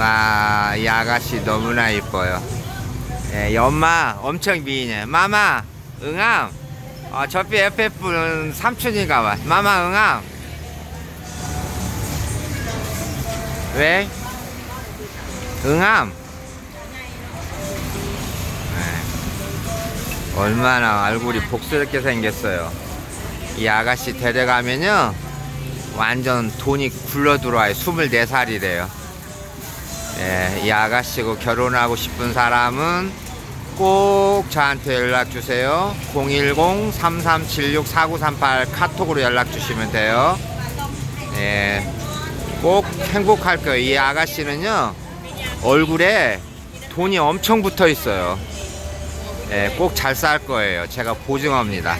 와, 이 아가씨 너무나 이뻐요. 예, 이 엄마 엄청 미인해. 마마, 응암. 어, 저피 옆에 분은 삼촌인가 봐. 마마, 응암. 왜? 응암. 네. 얼마나 얼굴이 복스럽게 생겼어요. 이 아가씨 데려가면요. 완전 돈이 굴러 들어와요. 24살이래요. 예, 이 아가씨고 결혼하고 싶은 사람은 꼭 저한테 연락 주세요. 010-3376-4938 카톡으로 연락 주시면 돼요. 예, 꼭 행복할 거예요. 이 아가씨는요, 얼굴에 돈이 엄청 붙어 있어요. 예, 꼭 잘 살 거예요. 제가 보증합니다.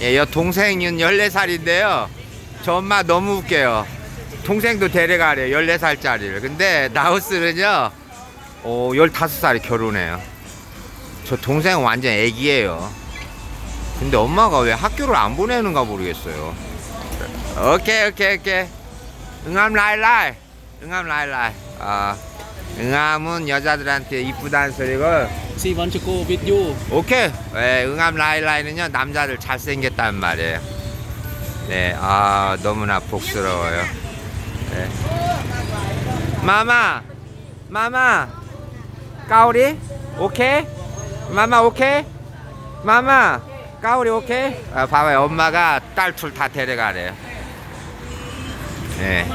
예, 여 동생은 14살인데요. 저 엄마 너무 웃겨요. 동생도 데려가래요. 14살짜리를. 근데 나우스는요, 어, 15살에 결혼해요. 저 동생은 완전 애기예요. 근데 엄마가 왜 학교를 안 보내는가 모르겠어요. 오케이, 오케이, 오케이. 응암 라일라이. 응암 라일라이. 아, 응암은 여자들한테 이쁘다는 소리고, She want to go with you. 오케이. 예, 응암 라일라이는요, 남자들 잘생겼단 말이에요. 네, 아, 너무나 복스러워요. 네. 마마, 마마, 까오리? 오케이? 마마, 오케이? 마마, 까오리, 오케이? 아, 봐봐요. 엄마가 딸 둘 다 데려가래요. 네.